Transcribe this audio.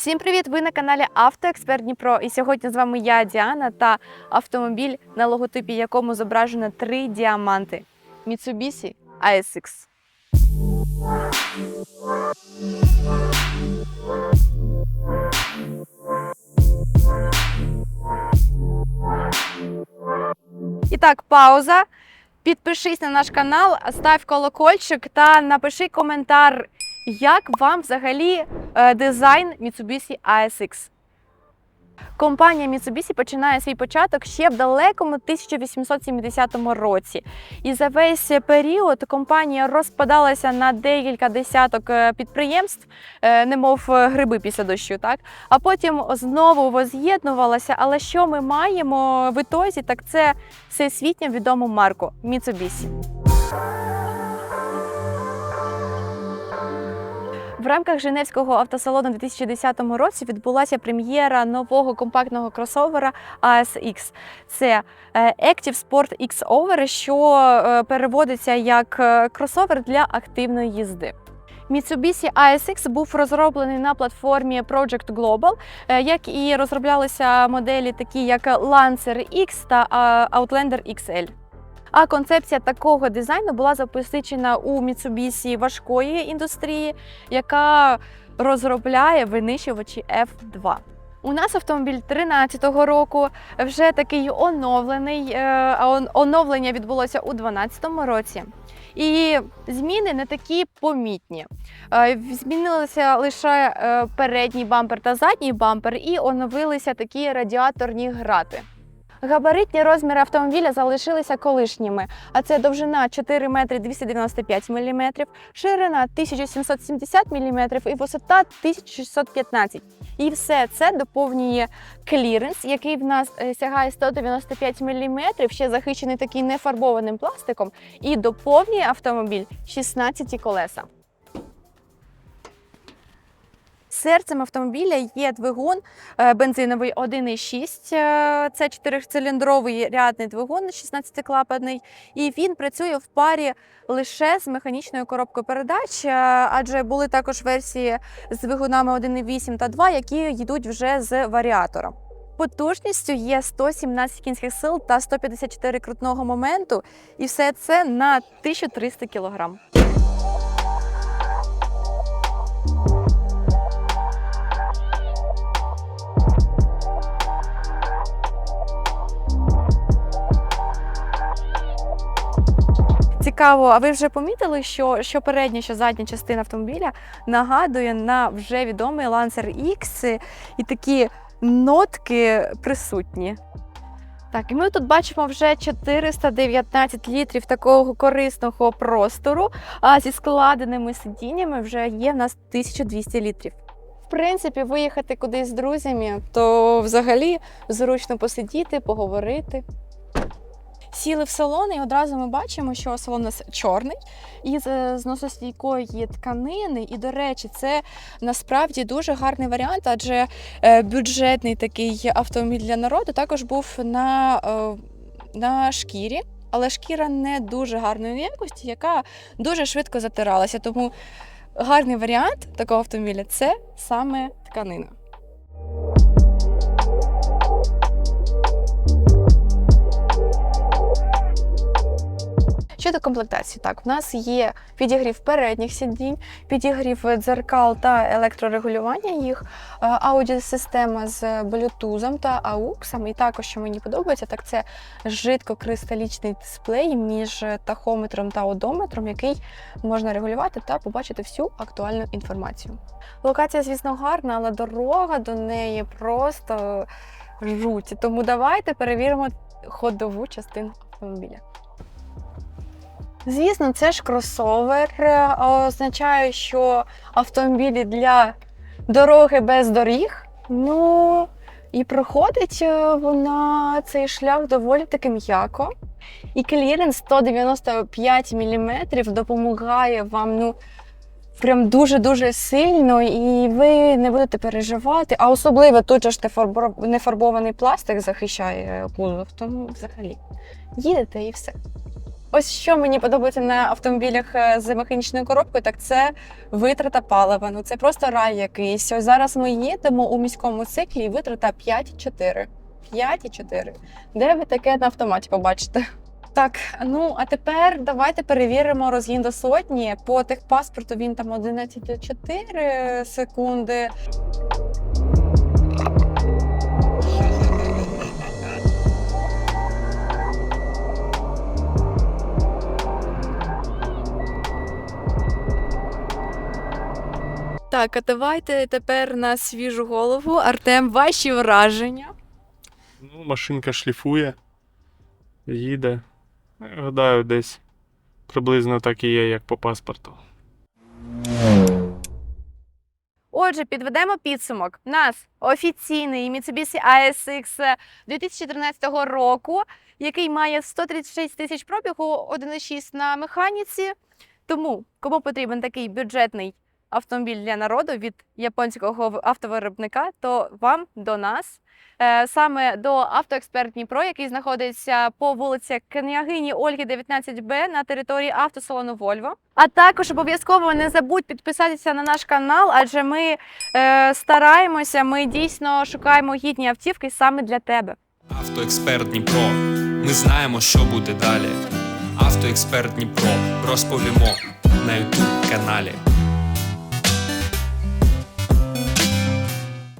Всім привіт! Ви на каналі Автоексперт Дніпро. І сьогодні з вами я, Діана, та автомобіль, на логотипі якому зображено три діаманти Mitsubishi ASX. І так, пауза. Підпишись на наш канал, став колокольчик та напиши коментар, як вам взагалі е, дизайн Mitsubishi ASX. Компанія Mitsubishi починає свій початок ще в далекому 1870 році. І за весь період компанія розпадалася на декілька десяток е, підприємств, е, немов гриби після дощу. Так? А потім знову воз'єднувалася. Але що ми маємо в ітозі, так це всесвітньо відому марку Mitsubishi. В рамках Женевського автосалону у 2010 році відбулася прем'єра нового компактного кросовера ASX. Це е, Active Sport X-Over, що е, переводиться як е, кросовер для активної їзди. Mitsubishi ASX був розроблений на платформі Project Global, як і розроблялися моделі, такі як Lancer X та Outlander XL. А концепція такого дизайну була запозичена у Mitsubishi важкої індустрії, яка розробляє винищувачі F2. У нас автомобіль 13-го року, вже такий оновлений. е, Оновлення відбулося у 12-му році. І зміни не такі помітні. Е, Змінилися лише е, передній бампер та задній бампер, і оновилися такі радіаторні грати. Габаритні розміри автомобіля залишилися колишніми, а це довжина 4 метри 295 мм, ширина 1770 мм і висота 1615 І все це доповнює кліренс, який в нас е, сягає 195 мм, ще захищений такий нефарбованим пластиком, і доповнює автомобіль 16 колеса. Серцем автомобіля є двигун е, бензиновий 1,6. е, Це чотирициліндровий рядний двигун 16-клапанний, і він працює в парі лише з механічною коробкою передач, е, адже були також версії з двигунами 1,8 та 2, які йдуть вже з варіатором. Потужністю є 117 кінських сил та 154 крутного моменту, і все це на 1300 кг. Цікаво, а ви вже помітили, що, що передня, що задня частина автомобіля нагадує на вже відомий Lancer X і такі нотки присутні. Так, і ми тут бачимо вже 419 літрів такого корисного простору, а зі складеними сидіннями вже є в нас 1200 літрів. В принципі, виїхати кудись з друзями, то взагалі зручно посидіти, поговорити. Сіли в салон, і одразу ми бачимо, що салон у нас чорний із е, зносостійкої тканини. І, до речі, це насправді дуже гарний варіант, адже е, бюджетний такий автомобіль для народу також був на, е, на шкірі. Але шкіра не дуже гарної якості, яка дуже швидко затиралася. Тому гарний варіант такого автомобіля це саме тканина. Щодо комплектації, так, в нас є підігрів передніх сидінь, підігрів дзеркал та електрорегулювання їх, е, аудіосистема з блютузом та AUX. І також, що мені подобається, так це жидкокристалічний дисплей між тахометром та одометром, який можна регулювати та побачити всю актуальну інформацію. Локація, звісно, гарна, але дорога до неї просто жуть. Тому давайте перевіримо ходову частину автомобіля. Звісно, це ж кросовер, е, означає, що автомобілі для дороги без доріг. Ну і проходить е, вона цей шлях доволі таки м'яко. І кліренс 195 мм допомагає вам ну, прям дуже-дуже сильно, і ви не будете переживати. А особливо тут же ж нефарбо- нефарбований пластик захищає кузов, тому взагалі їдете і все. Ось що мені подобається на автомобілях е, з механічною коробкою, так це витрата палива. Ну це просто рай якийсь. Ось зараз ми їдемо у міському циклі і витрата 5,4. 5,4. Де ви таке на автоматі побачите? Так, ну а тепер давайте перевіримо розгін до сотні. По техпаспорту він там 11,4 секунди. Так, а давайте тепер на свіжу голову. Артем, ваші враження. Ну, машинка шліфує, їде. Гадаю, десь приблизно так і є, як по паспорту. Отже, підведемо підсумок. У нас офіційний Mitsubishi ASX 2013 року, який має 136 тисяч пробігу, 1,6 на механіці. Тому, кому потрібен такий бюджетний автомобіль для народу від японського автовиробника, то вам до нас. Е, Саме до автоексперт Дніпро, який знаходиться по вулиці Княгині Ольги, 19Б на території автосалону Вольво. А також обов'язково не забудь підписатися на наш канал, адже ми е, стараємося, ми дійсно шукаємо гідні автівки саме для тебе. Автоексперт Дніпро. Ми знаємо, що буде далі. Автоексперт Дніпро. Розповімо на ютуб каналі.